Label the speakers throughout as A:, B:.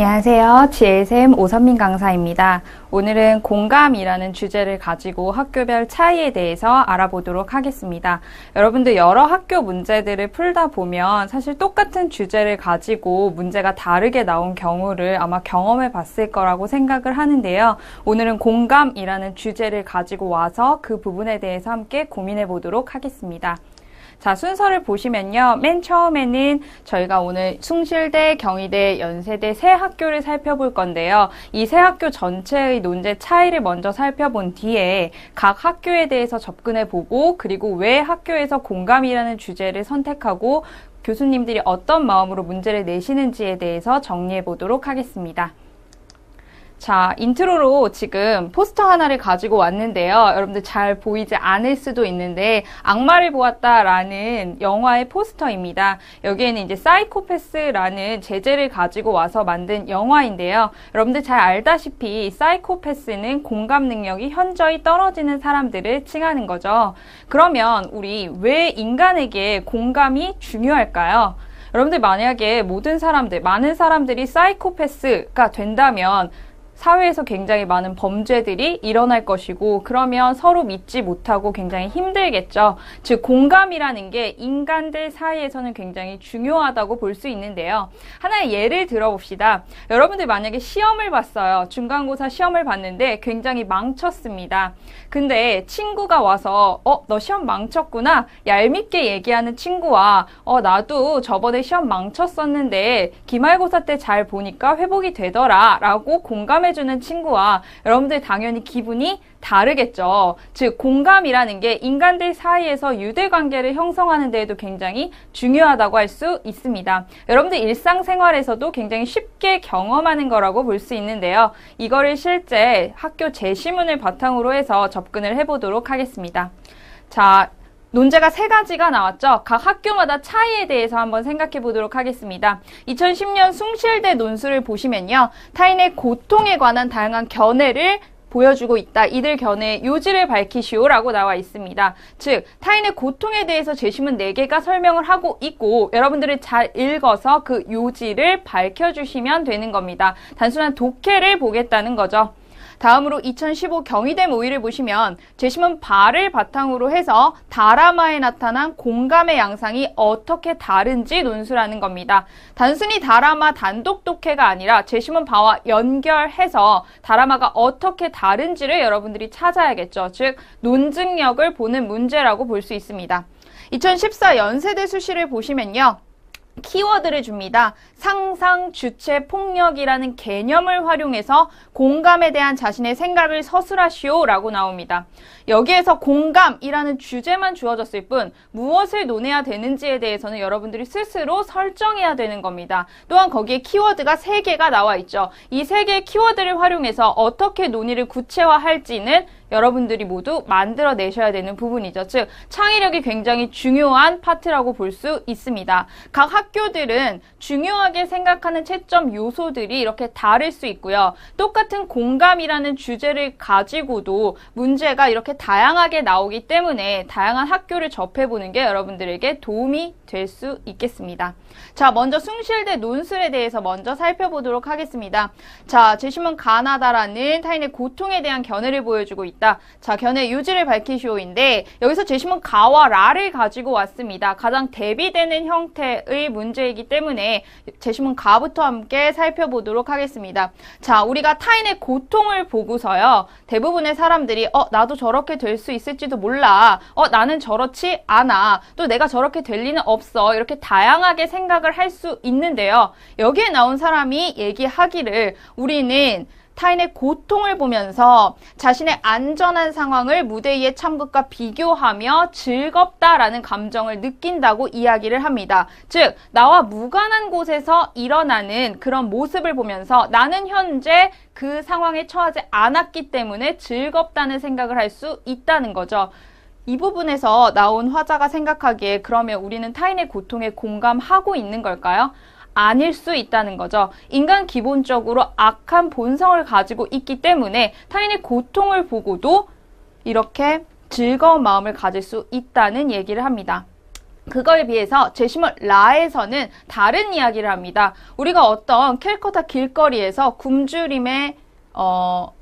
A: 안녕하세요. GSM 오선민 강사입니다. 오늘은 공감이라는 주제를 가지고 학교별 차이에 대해서 알아보도록 하겠습니다. 여러분들 여러 학교 문제들을 풀다 보면 사실 똑같은 주제를 가지고 문제가 다르게 나온 경우를 아마 경험해 봤을 거라고 생각을 하는데요. 오늘은 공감이라는 주제를 가지고 와서 그 부분에 대해서 함께 고민해 보도록 하겠습니다. 자, 순서를 보시면요. 맨 처음에는 저희가 오늘 숭실대, 경희대, 연세대 세 학교를 살펴볼 건데요. 이 세 학교 전체의 논제 차이를 먼저 살펴본 뒤에 각 학교에 대해서 접근해 보고 그리고 왜 학교에서 공감이라는 주제를 선택하고 교수님들이 어떤 마음으로 문제를 내시는지에 대해서 정리해 보도록 하겠습니다. 자, 인트로로 지금 포스터 하나를 가지고 왔는데요. 여러분들 잘 보이지 않을 수도 있는데, 악마를 보았다라는 영화의 포스터입니다. 여기에는 이제 사이코패스라는 제재를 가지고 와서 만든 영화인데요. 여러분들 잘 알다시피 사이코패스는 공감 능력이 현저히 떨어지는 사람들을 칭하는 거죠. 그러면 우리 왜 인간에게 공감이 중요할까요? 여러분들 만약에 모든 사람들, 많은 사람들이 사이코패스가 된다면 사회에서 굉장히 많은 범죄들이 일어날 것이고 그러면 서로 믿지 못하고 굉장히 힘들겠죠. 즉 공감이라는 게 인간들 사이에서는 굉장히 중요하다고 볼 수 있는데요. 하나의 예를 들어봅시다. 여러분들 만약에 시험을 봤어요. 중간고사 시험을 봤는데 굉장히 망쳤습니다. 근데 친구가 와서 어, 너 시험 망쳤구나. 얄밉게 얘기하는 친구와 어, 나도 저번에 시험 망쳤었는데 기말고사 때 잘 보니까 회복이 되더라. 라고 공감해 공감해주는 친구와 여러분들 당연히 기분이 다르겠죠. 즉, 공감이라는 게 인간들 사이에서 유대관계를 형성하는 데에도 굉장히 중요하다고 할 수 있습니다. 여러분들 일상생활에서도 굉장히 쉽게 경험하는 거라고 볼 수 있는데요. 이거를 실제 학교 제시문을 바탕으로 해서 접근을 해보도록 하겠습니다. 자, 논제가 세 가지가 나왔죠. 각 학교마다 차이에 대해서 한번 생각해 보도록 하겠습니다. 2010년 숭실대 논술을 보시면요. 타인의 고통에 관한 다양한 견해를 보여주고 있다. 이들 견해의 요지를 밝히시오라고 나와 있습니다. 즉, 타인의 고통에 대해서 제시문 4개가 설명을 하고 있고 여러분들이 잘 읽어서 그 요지를 밝혀주시면 되는 겁니다. 단순한 독해를 보겠다는 거죠. 다음으로 2015 경희대 모의를 보시면 제시문 발을 바탕으로 해서 다라마에 나타난 공감의 양상이 어떻게 다른지 논술하는 겁니다. 단순히 다라마 단독 독해가 아니라 제시문 바와 연결해서 다라마가 어떻게 다른지를 여러분들이 찾아야겠죠. 즉 논증력을 보는 문제라고 볼 수 있습니다. 2014 연세대 수시를 보시면요. 키워드를 줍니다. 상상, 주체, 폭력이라는 개념을 활용해서 공감에 대한 자신의 생각을 서술하시오 라고 나옵니다. 여기에서 공감이라는 주제만 주어졌을 뿐 무엇을 논해야 되는지에 대해서는 여러분들이 스스로 설정해야 되는 겁니다. 또한 거기에 키워드가 3개가 나와 있죠. 이 3개의 키워드를 활용해서 어떻게 논의를 구체화할지는 여러분들이 모두 만들어내셔야 되는 부분이죠. 즉 창의력이 굉장히 중요한 파트라고 볼 수 있습니다. 각 학교들은 중요하게 생각하는 채점 요소들이 이렇게 다를 수 있고요. 똑같은 공감이라는 주제를 가지고도 문제가 이렇게 다양하게 나오기 때문에 다양한 학교를 접해보는 게 여러분들에게 도움이 될 수 있겠습니다. 자, 먼저 숭실대 논술에 대해서 먼저 살펴보도록 하겠습니다. 자, 제시문 가나다라는 타인의 고통에 대한 견해를 보여주고 있다. 자, 견해 유지를 밝히시오인데 여기서 제시문 가와 라를 가지고 왔습니다. 가장 대비되는 형태의 문제이기 때문에 제시문 가부터 함께 살펴보도록 하겠습니다. 자, 우리가 타인의 고통을 보고서요. 대부분의 사람들이 어, 나도 저렇게 될 수 있을지도 몰라. 어, 나는 저렇지 않아. 또 내가 저렇게 될 리는 없어. 이렇게 다양하게 생각을 생각을 할수 있는데요. 여기에 나온 사람이 얘기하기를 우리는 타인의 고통을 보면서 자신의 안전한 상황을 무대 위의 참극과 비교하며 즐겁다라는 감정을 느낀다고 이야기를 합니다. 즉, 나와 무관한 곳에서 일어나는 그런 모습을 보면서 나는 현재 그 상황에 처하지 않았기 때문에 즐겁다는 생각을 할 수 있다는 거죠. 이 부분에서 나온 화자가 생각하기에 그러면 우리는 타인의 고통에 공감하고 있는 걸까요? 아닐 수 있다는 거죠. 인간 기본적으로 악한 본성을 가지고 있기 때문에 타인의 고통을 보고도 이렇게 즐거운 마음을 가질 수 있다는 얘기를 합니다. 그거에 비해서 제시문 라에서는 다른 이야기를 합니다. 우리가 어떤 캘커타 길거리에서 굶주림에 어,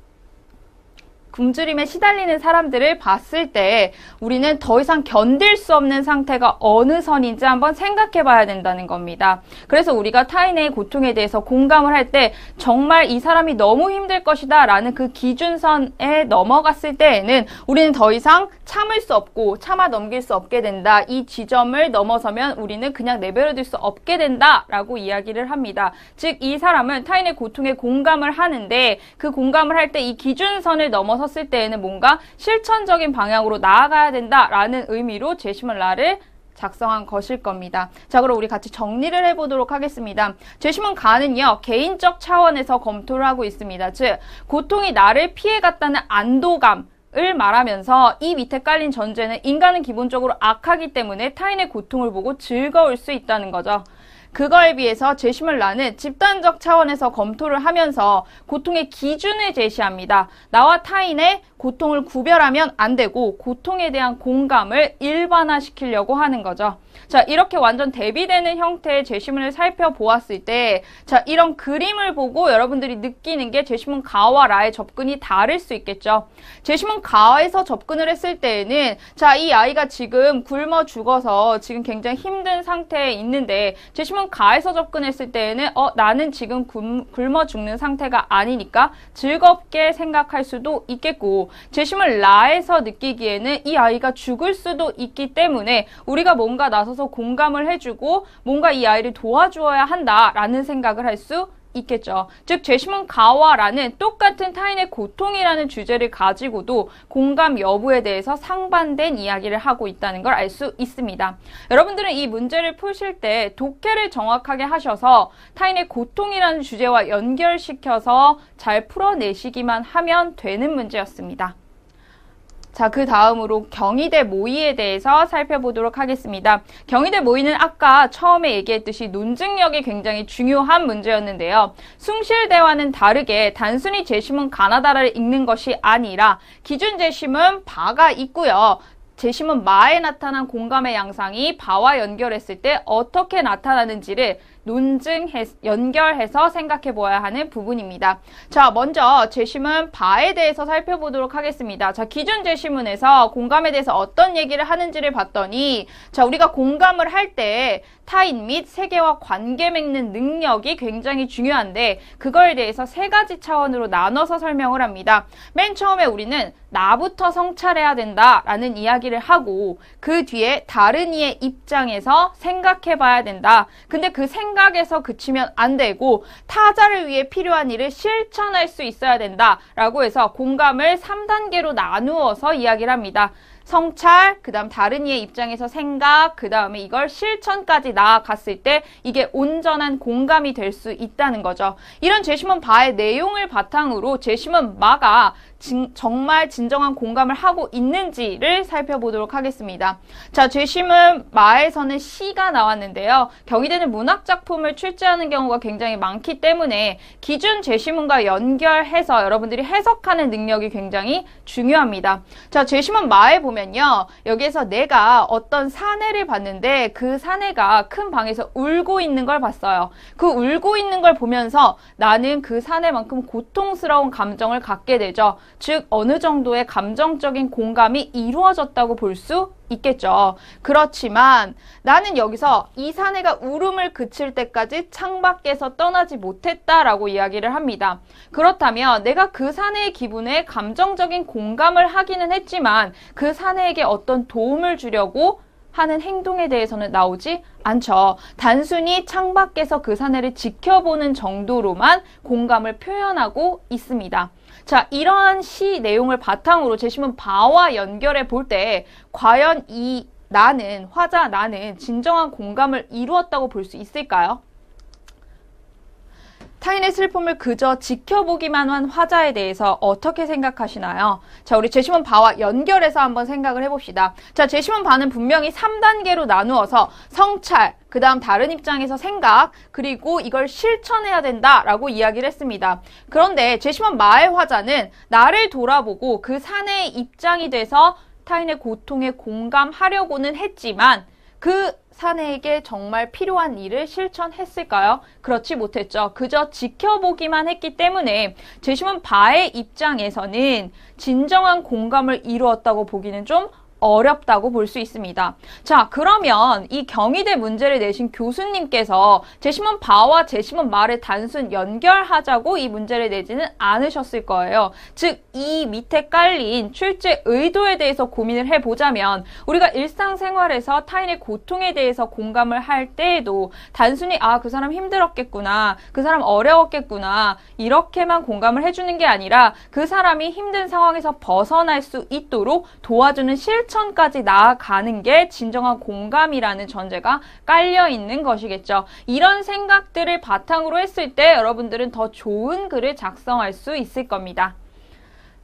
A: 굶주림에 시달리는 사람들을 봤을 때 우리는 더 이상 견딜 수 없는 상태가 어느 선인지 한번 생각해 봐야 된다는 겁니다. 그래서 우리가 타인의 고통에 대해서 공감을 할 때 정말 이 사람이 너무 힘들 것이다 라는 그 기준선에 넘어갔을 때에는 우리는 더 이상 참을 수 없고 참아 넘길 수 없게 된다. 이 지점을 넘어서면 우리는 그냥 내버려둘 수 없게 된다 라고 이야기를 합니다. 즉 이 사람은 타인의 고통에 공감을 하는데 그 공감을 할 때 이 기준선을 넘어서 섰을 때에는 뭔가 실천적인 방향으로 나아가야 된다라는 의미로 제시문 라를 작성한 것일 겁니다. 자, 그럼 우리 같이 정리를 해보도록 하겠습니다. 제시문 가는요, 개인적 차원에서 검토를 하고 있습니다. 즉, 고통이 나를 피해갔다는 안도감, 을 말하면서 이 밑에 깔린 전제는 인간은 기본적으로 악하기 때문에 타인의 고통을 보고 즐거울 수 있다는 거죠. 그거에 비해서 제시물 라는 집단적 차원에서 검토를 하면서 고통의 기준을 제시합니다. 나와 타인의 고통을 구별하면 안 되고 고통에 대한 공감을 일반화시키려고 하는 거죠. 자, 이렇게 완전 대비되는 형태의 제시문을 살펴보았을 때, 자, 이런 그림을 보고 여러분들이 느끼는 게 제시문 가와 라의 접근이 다를 수 있겠죠. 제시문 가에서 접근을 했을 때에는, 자, 이 아이가 지금 굶어 죽어서 지금 굉장히 힘든 상태에 있는데, 제시문 가에서 접근했을 때에는, 어, 나는 지금 굶어 죽는 상태가 아니니까 즐겁게 생각할 수도 있겠고, 제시문 라에서 느끼기에는 이 아이가 죽을 수도 있기 때문에 우리가 뭔가 나서서 공감을 해주고 뭔가 이 아이를 도와주어야 한다라는 생각을 할 수 있겠죠. 즉, 제시문 가와라는 똑같은 타인의 고통이라는 주제를 가지고도 공감 여부에 대해서 상반된 이야기를 하고 있다는 걸 알 수 있습니다. 여러분들은 이 문제를 푸실 때 독해를 정확하게 하셔서 타인의 고통이라는 주제와 연결시켜서 잘 풀어내시기만 하면 되는 문제였습니다. 자, 그 다음으로 경희대 모의에 대해서 살펴보도록 하겠습니다. 경희대 모의는 아까 처음에 얘기했듯이 논증력이 굉장히 중요한 문제였는데요. 숭실대와는 다르게 단순히 제시문 가나다라를 읽는 것이 아니라 기준 제시문 바가 있고요. 제시문 마에 나타난 공감의 양상이 바와 연결했을 때 어떻게 나타나는지를 논증 연결해서 생각해 보아야 하는 부분입니다. 자, 먼저 제시문 바에 대해서 살펴보도록 하겠습니다. 자, 기준 제시문에서 공감에 대해서 어떤 얘기를 하는지를 봤더니 자, 우리가 공감을 할 때 타인 및 세계와 관계 맺는 능력이 굉장히 중요한데 그거에 대해서 세 가지 차원으로 나눠서 설명을 합니다. 맨 처음에 우리는 나부터 성찰해야 된다라는 이야기를 하고 그 뒤에 다른 이의 입장에서 생각해 봐야 된다. 근데 그 생각 생각에서 그치면 안 되고 타자를 위해 필요한 일을 실천할 수 있어야 된다라고 해서 공감을 3단계로 나누어서 이야기를 합니다. 성찰, 그 다음 다른 이의 입장에서 생각, 그 다음에 이걸 실천까지 나아갔을 때 이게 온전한 공감이 될 수 있다는 거죠. 이런 제시문 바의 내용을 바탕으로 제시문 마가 진, 정말 진정한 공감을 하고 있는지를 살펴보도록 하겠습니다. 자, 죄심은 마에서는 시가 나왔는데요. 경희대는 문학 작품을 출제하는 경우가 굉장히 많기 때문에 기준 제시문과 연결해서 여러분들이 해석하는 능력이 굉장히 중요합니다. 자, 제시문 마에 보면요. 여기에서 내가 어떤 사내를 봤는데 그 사내가 큰 방에서 울고 있는 걸 봤어요. 그 울고 있는 걸 보면서 나는 그 사내만큼 고통스러운 감정을 갖게 되죠. 즉 어느 정도의 감정적인 공감이 이루어졌다고 볼 수 있겠죠. 그렇지만 나는 여기서 이 사내가 울음을 그칠 때까지 창밖에서 떠나지 못했다라고 이야기를 합니다. 그렇다면 내가 그 사내의 기분에 감정적인 공감을 하기는 했지만 그 사내에게 어떤 도움을 주려고 하는 행동에 대해서는 나오지 않죠. 단순히 창밖에서 그 사내를 지켜보는 정도로만 공감을 표현하고 있습니다. 자, 이러한 시 내용을 바탕으로 제시문 바와 연결해 볼 때 과연 이 나는 화자 나는 진정한 공감을 이루었다고 볼 수 있을까요? 타인의 슬픔을 그저 지켜보기만 한 화자에 대해서 어떻게 생각하시나요? 자, 우리 제시문 바와 연결해서 한번 생각을 해봅시다. 자, 제시문 바는 분명히 3단계로 나누어서 성찰, 그 다음 다른 입장에서 생각, 그리고 이걸 실천해야 된다라고 이야기를 했습니다. 그런데 제시문 마의 화자는 나를 돌아보고 그 사내의 입장이 돼서 타인의 고통에 공감하려고는 했지만 그 사내에게 정말 필요한 일을 실천했을까요? 그렇지 못했죠. 그저 지켜보기만 했기 때문에 제시문 바의 입장에서는 진정한 공감을 이루었다고 보기는 좀 어렵다고 볼 수 있습니다. 자, 그러면 이 경희대 문제를 내신 교수님께서 제시문 바와 제시문 말을 단순 연결하자고 이 문제를 내지는 않으셨을 거예요. 즉, 이 밑에 깔린 출제 의도에 대해서 고민을 해보자면 우리가 일상생활에서 타인의 고통에 대해서 공감을 할 때에도 단순히 아, 그 사람 힘들었겠구나. 그 사람 어려웠겠구나. 이렇게만 공감을 해주는 게 아니라 그 사람이 힘든 상황에서 벗어날 수 있도록 도와주는 실 실천까지 나아가는 게 진정한 공감이라는 전제가 깔려 있는 것이겠죠. 이런 생각들을 바탕으로 했을 때 여러분들은 더 좋은 글을 작성할 수 있을 겁니다.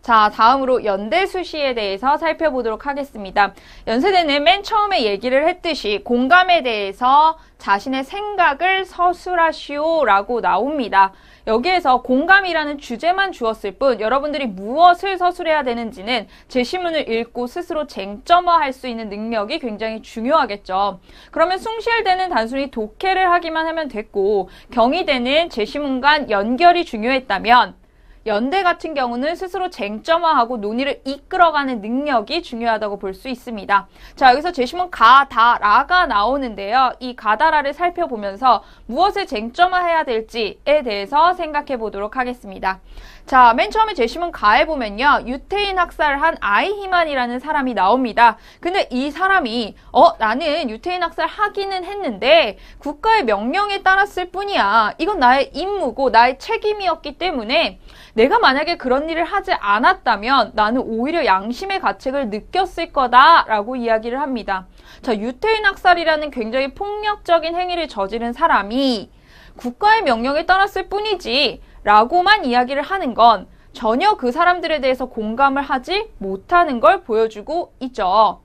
A: 자, 다음으로 연대 수시에 대해서 살펴보도록 하겠습니다. 연세대는 맨 처음에 얘기를 했듯이 공감에 대해서 자신의 생각을 서술하시오라고 나옵니다. 여기에서 공감이라는 주제만 주었을 뿐 여러분들이 무엇을 서술해야 되는지는 제시문을 읽고 스스로 쟁점화할 수 있는 능력이 굉장히 중요하겠죠. 그러면 숭실대는 단순히 독해를 하기만 하면 됐고 경희대는 제시문간 연결이 중요했다면 연대 같은 경우는 스스로 쟁점화하고 논의를 이끌어가는 능력이 중요하다고 볼 수 있습니다. 자, 여기서 제시문 가, 다, 라가 나오는데요. 이 가다라를 살펴보면서 무엇을 쟁점화해야 될지에 대해서 생각해 보도록 하겠습니다. 자, 맨 처음에 제시문 가에 보면요. 유태인 학살한 아이히만이라는 사람이 나옵니다. 근데 이 사람이 어, 나는 유태인 학살 하기는 했는데 국가의 명령에 따랐을 뿐이야. 이건 나의 임무고 나의 책임이었기 때문에 내가 만약에 그런 일을 하지 않았다면 나는 오히려 양심의 가책을 느꼈을 거다라고 이야기를 합니다. 자, 유태인 학살이라는 굉장히 폭력적인 행위를 저지른 사람이 국가의 명령에 따랐을 뿐이지 라고만 이야기를 하는 건 전혀 그 사람들에 대해서 공감을 하지 못하는 걸 보여주고 있죠.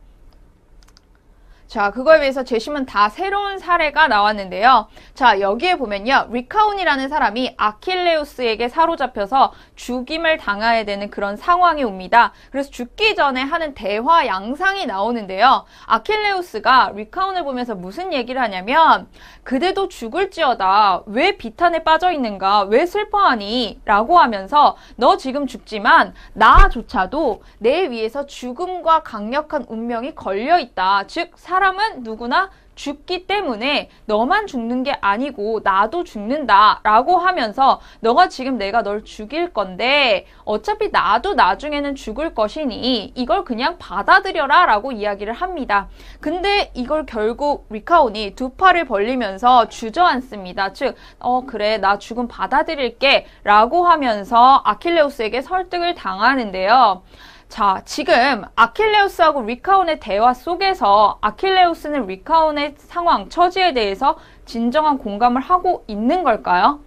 A: 자, 그거에 비해서 제시문 다 새로운 사례가 나왔는데요. 자, 여기에 보면요. 리카온이라는 사람이 아킬레우스에게 사로잡혀서 죽임을 당해야 되는 그런 상황이 옵니다. 그래서 죽기 전에 하는 대화 양상이 나오는데요. 아킬레우스가 리카온을 보면서 무슨 얘기를 하냐면 그대도 죽을지어다. 왜 비탄에 빠져 있는가? 왜 슬퍼하니? 라고 하면서 너 지금 죽지만 나조차도 내 위에서 죽음과 강력한 운명이 걸려 있다. 즉, 사 람은 누구나 죽기 때문에 너만 죽는 게 아니고 나도 죽는다 라고 하면서 너가 지금 내가 널 죽일 건데 어차피 나도 나중에는 죽을 것이니 이걸 그냥 받아들여라 라고 이야기를 합니다. 근데 이걸 결국 리카온이 두 팔을 벌리면서 주저앉습니다. 즉, 어, 그래, 나 죽음 받아들일게 라고 하면서 아킬레우스에게 설득을 당하는데요. 자, 지금 아킬레우스하고 리카온의 대화 속에서 아킬레우스는 리카온의 상황, 처지에 대해서 진정한 공감을 하고 있는 걸까요?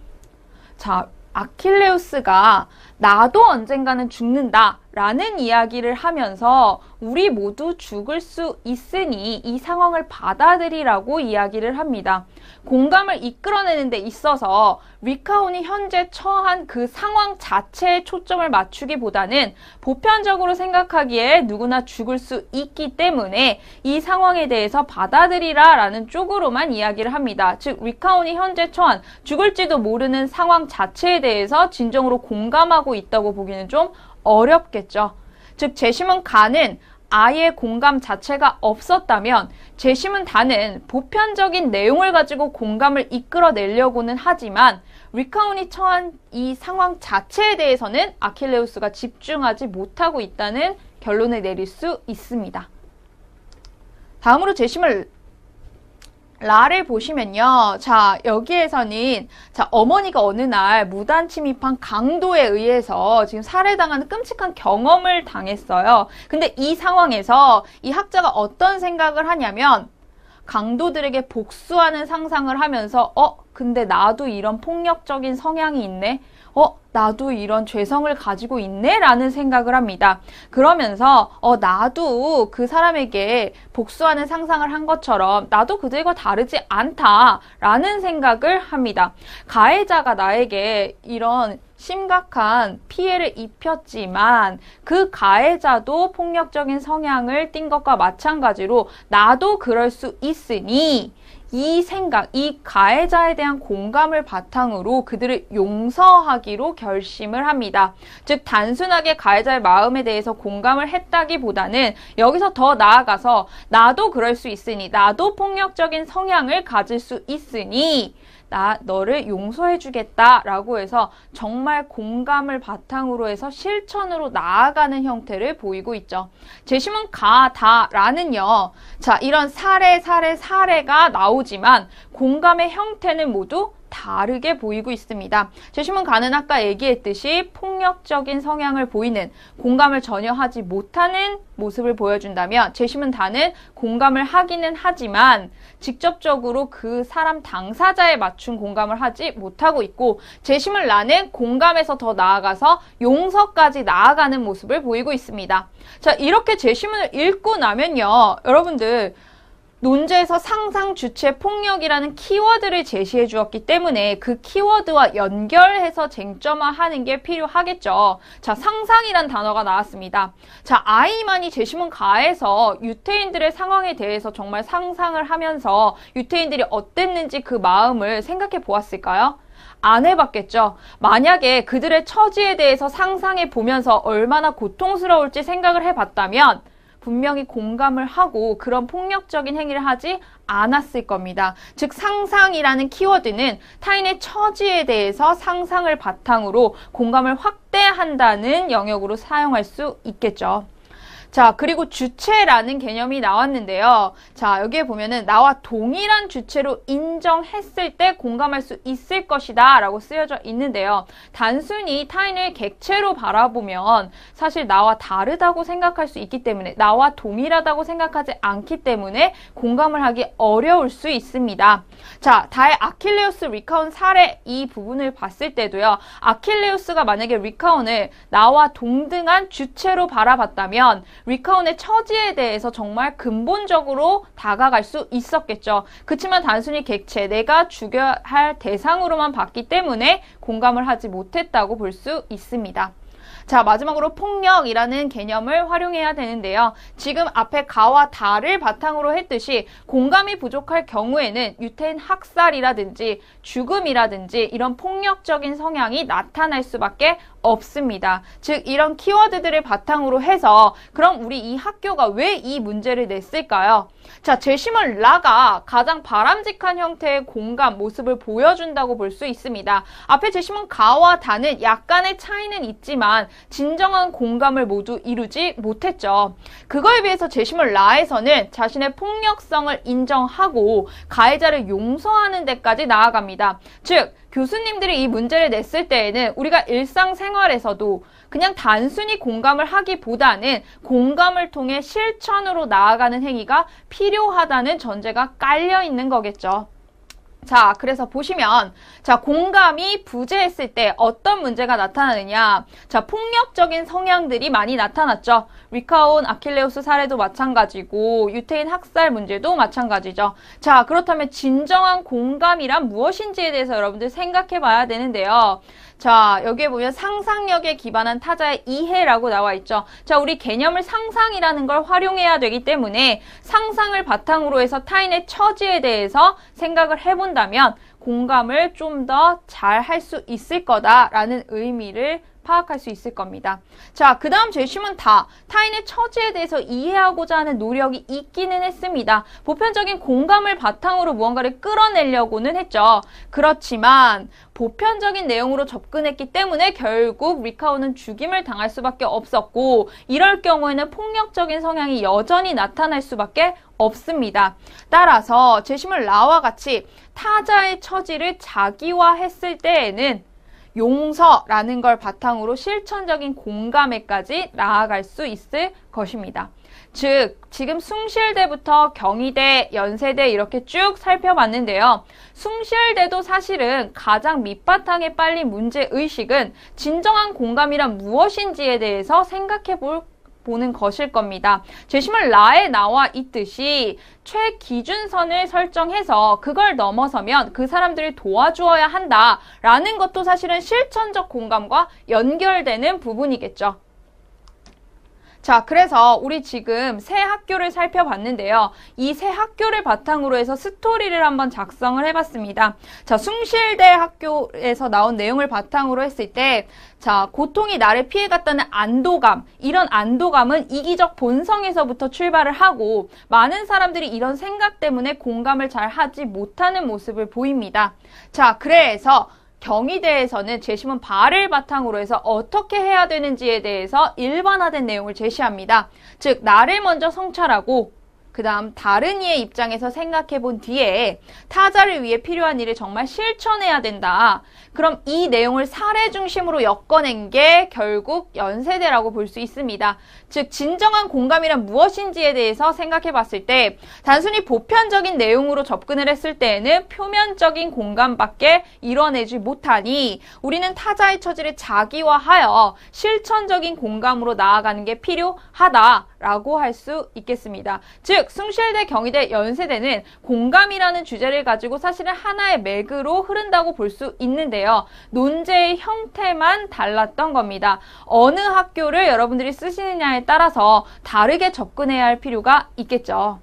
A: 자, 아킬레우스가 나도 언젠가는 죽는다 라는 이야기를 하면서 우리 모두 죽을 수 있으니 이 상황을 받아들이라고 이야기를 합니다. 공감을 이끌어내는 데 있어서 리카온이 현재 처한 그 상황 자체에 초점을 맞추기보다는 보편적으로 생각하기에 누구나 죽을 수 있기 때문에 이 상황에 대해서 받아들이라 라는 쪽으로만 이야기를 합니다. 즉 리카온이 현재 처한 죽을지도 모르는 상황 자체에 대해서 진정으로 공감하고 있다고 보기는 좀 어렵겠죠. 즉 제시문 가는 아예 공감 자체가 없었다면 재심은 다는 보편적인 내용을 가지고 공감을 이끌어내려고는 하지만 리카운이 처한 이 상황 자체에 대해서는 아킬레우스가 집중하지 못하고 있다는 결론을 내릴 수 있습니다. 다음으로 재심을 라를 보시면요. 자, 여기에서는 자, 어머니가 어느 날 무단 침입한 강도에 의해서 지금 살해당하는 끔찍한 경험을 당했어요. 근데 이 상황에서 이 학자가 어떤 생각을 하냐면 강도들에게 복수하는 상상을 하면서 어, 근데 나도 이런 폭력적인 성향이 있네. 어, 나도 이런 죄성을 가지고 있네? 라는 생각을 합니다. 그러면서, 어, 나도 그 사람에게 복수하는 상상을 한 것처럼 나도 그들과 다르지 않다. 라는 생각을 합니다. 가해자가 나에게 이런 심각한 피해를 입혔지만 그 가해자도 폭력적인 성향을 띈 것과 마찬가지로 나도 그럴 수 있으니 이 생각, 이 가해자에 대한 공감을 바탕으로 그들을 용서하기로 결심을 합니다. 즉, 단순하게 가해자의 마음에 대해서 공감을 했다기보다는 여기서 더 나아가서 나도 그럴 수 있으니, 나도 폭력적인 성향을 가질 수 있으니, 나 너를 용서해 주겠다라고 해서 정말 공감을 바탕으로 해서 실천으로 나아가는 형태를 보이고 있죠. 재심은 가, 다라는요. 자, 이런 사례, 사례, 사례가 나오지만 공감의 형태는 모두 다르게 보이고 있습니다. 제시문 가는 아까 얘기했듯이 폭력적인 성향을 보이는 공감을 전혀 하지 못하는 모습을 보여준다면 제시문 다는 공감을 하기는 하지만 직접적으로 그 사람 당사자에 맞춘 공감을 하지 못하고 있고 제시문 라는 공감에서 더 나아가서 용서까지 나아가는 모습을 보이고 있습니다. 자 이렇게 제시문을 읽고 나면요 여러분들 논제에서 상상, 주체, 폭력이라는 키워드를 제시해 주었기 때문에 그 키워드와 연결해서 쟁점화하는 게 필요하겠죠. 자, 상상이란 단어가 나왔습니다. 자, 아이만이 제시문 가에서 유태인들의 상황에 대해서 정말 상상을 하면서 유태인들이 어땠는지 그 마음을 생각해 보았을까요? 안 해봤겠죠. 만약에 그들의 처지에 대해서 상상해 보면서 얼마나 고통스러울지 생각을 해봤다면 분명히 공감을 하고 그런 폭력적인 행위를 하지 않았을 겁니다. 즉 상상이라는 키워드는 타인의 처지에 대해서 상상을 바탕으로 공감을 확대한다는 영역으로 사용할 수 있겠죠. 자, 그리고 주체라는 개념이 나왔는데요. 자, 여기에 보면은 나와 동일한 주체로 인정했을 때 공감할 수 있을 것이다 라고 쓰여져 있는데요. 단순히 타인을 객체로 바라보면 사실 나와 다르다고 생각할 수 있기 때문에 나와 동일하다고 생각하지 않기 때문에 공감을 하기 어려울 수 있습니다. 자, 다의 아킬레우스 리카온 사례 이 부분을 봤을 때도요. 아킬레우스가 만약에 리카온을 나와 동등한 주체로 바라봤다면 리카온의 처지에 대해서 정말 근본적으로 다가갈 수 있었겠죠. 그렇지만 단순히 객체, 내가 죽여야 할 대상으로만 봤기 때문에 공감을 하지 못했다고 볼 수 있습니다. 자, 마지막으로 폭력이라는 개념을 활용해야 되는데요. 지금 앞에 가와 다를 바탕으로 했듯이 공감이 부족할 경우에는 유태인 학살이라든지 죽음이라든지 이런 폭력적인 성향이 나타날 수밖에 없습니다. 즉 이런 키워드들을 바탕으로 해서 그럼 우리 이 학교가 왜 이 문제를 냈을까요? 자, 제시문 라가 가장 바람직한 형태의 공감 모습을 보여준다고 볼 수 있습니다. 앞에 제시문 가와 다는 약간의 차이는 있지만 진정한 공감을 모두 이루지 못했죠. 그거에 비해서 제시문 라에서는 자신의 폭력성을 인정하고 가해자를 용서하는 데까지 나아갑니다. 즉, 교수님들이 이 문제를 냈을 때에는 우리가 일상생활에서도 그냥 단순히 공감을 하기보다는 공감을 통해 실천으로 나아가는 행위가 필요하다는 전제가 깔려 있는 거겠죠. 자, 그래서 보시면, 자, 공감이 부재했을 때 어떤 문제가 나타나느냐. 자, 폭력적인 성향들이 많이 나타났죠. 리카온, 아킬레우스 사례도 마찬가지고, 유태인 학살 문제도 마찬가지죠. 자, 그렇다면 진정한 공감이란 무엇인지에 대해서 여러분들 생각해 봐야 되는데요. 자, 여기에 보면 상상력에 기반한 타자의 이해라고 나와 있죠. 자, 우리 개념을 상상이라는 걸 활용해야 되기 때문에 상상을 바탕으로 해서 타인의 처지에 대해서 생각을 해본다면 공감을 좀 더 잘 할 수 있을 거다라는 의미를 파악할 수 있을 겁니다. 자, 그 다음 제심은 다 타인의 처지에 대해서 이해하고자 하는 노력이 있기는 했습니다. 보편적인 공감을 바탕으로 무언가를 끌어내려고는 했죠. 그렇지만 보편적인 내용으로 접근했기 때문에 결국 리카오는 죽임을 당할 수밖에 없었고 이럴 경우에는 폭력적인 성향이 여전히 나타날 수밖에 없습니다. 따라서 제심을 나와 같이 타자의 처지를 자기화했을 때에는 용서라는 걸 바탕으로 실천적인 공감에까지 나아갈 수 있을 것입니다. 즉, 지금 숭실대부터 경희대, 연세대 이렇게 쭉 살펴봤는데요. 숭실대도 사실은 가장 밑바탕에 빨린 문제 의식은 진정한 공감이란 무엇인지에 대해서 생각해 볼 보는 것일 겁니다. 제시문 라에 나와 있듯이 최기준선을 설정해서 그걸 넘어서면 그 사람들을 도와주어야 한다라는 것도 사실은 실천적 공감과 연결되는 부분이겠죠. 자, 그래서 우리 지금 새 학교를 살펴봤는데요. 이 새 학교를 바탕으로 해서 스토리를 한번 작성을 해봤습니다. 자, 숭실대 학교에서 나온 내용을 바탕으로 했을 때, 자, 고통이 나를 피해갔다는 안도감, 이런 안도감은 이기적 본성에서부터 출발을 하고, 많은 사람들이 이런 생각 때문에 공감을 잘 하지 못하는 모습을 보입니다. 자, 그래서 경희대에서는 제시문 발을 바탕으로 해서 어떻게 해야 되는지에 대해서 일반화된 내용을 제시합니다. 즉, 나를 먼저 성찰하고 그 다음 다른 이의 입장에서 생각해 본 뒤에 타자를 위해 필요한 일을 정말 실천해야 된다. 그럼 이 내용을 사례 중심으로 엮어낸 게 결국 연세대라고 볼 수 있습니다. 즉, 진정한 공감이란 무엇인지에 대해서 생각해 봤을 때 단순히 보편적인 내용으로 접근을 했을 때에는 표면적인 공감밖에 이뤄내지 못하니 우리는 타자의 처지를 자기화하여 실천적인 공감으로 나아가는 게 필요하다라고 할 수 있겠습니다. 즉, 숭실대, 경희대, 연세대는 공감이라는 주제를 가지고 사실은 하나의 맥으로 흐른다고 볼 수 있는데요. 논제의 형태만 달랐던 겁니다. 어느 학교를 여러분들이 쓰시느냐 에 따라서 다르게 접근해야 할 필요가 있겠죠.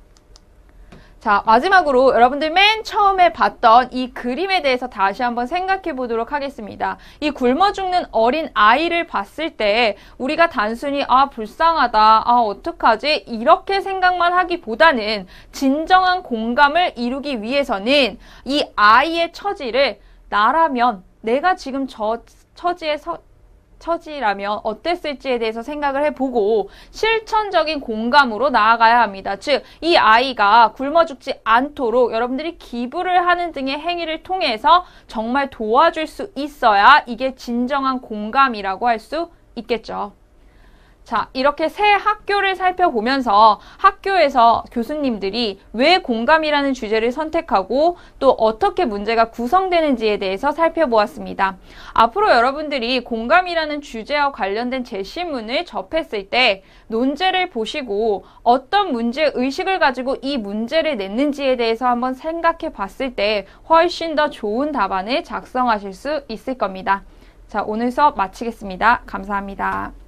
A: 자, 마지막으로 여러분들 맨 처음에 봤던 이 그림에 대해서 다시 한번 생각해 보도록 하겠습니다. 이 굶어 죽는 어린 아이를 봤을 때 우리가 단순히 아, 불쌍하다, 아, 어떡하지? 이렇게 생각만 하기보다는 진정한 공감을 이루기 위해서는 이 아이의 처지를 나라면 내가 지금 저 처지에 서, 처지라면 어땠을지에 대해서 생각을 해보고 실천적인 공감으로 나아가야 합니다. 즉, 이 아이가 굶어 죽지 않도록 여러분들이 기부를 하는 등의 행위를 통해서 정말 도와줄 수 있어야 이게 진정한 공감이라고 할 수 있겠죠. 자, 이렇게 새 학교를 살펴보면서 학교에서 교수님들이 왜 공감이라는 주제를 선택하고 또 어떻게 문제가 구성되는지에 대해서 살펴보았습니다. 앞으로 여러분들이 공감이라는 주제와 관련된 제시문을 접했을 때 논제를 보시고 어떤 문제 의식을 가지고 이 문제를 냈는지에 대해서 한번 생각해 봤을 때 훨씬 더 좋은 답안을 작성하실 수 있을 겁니다. 자, 오늘 수업 마치겠습니다. 감사합니다.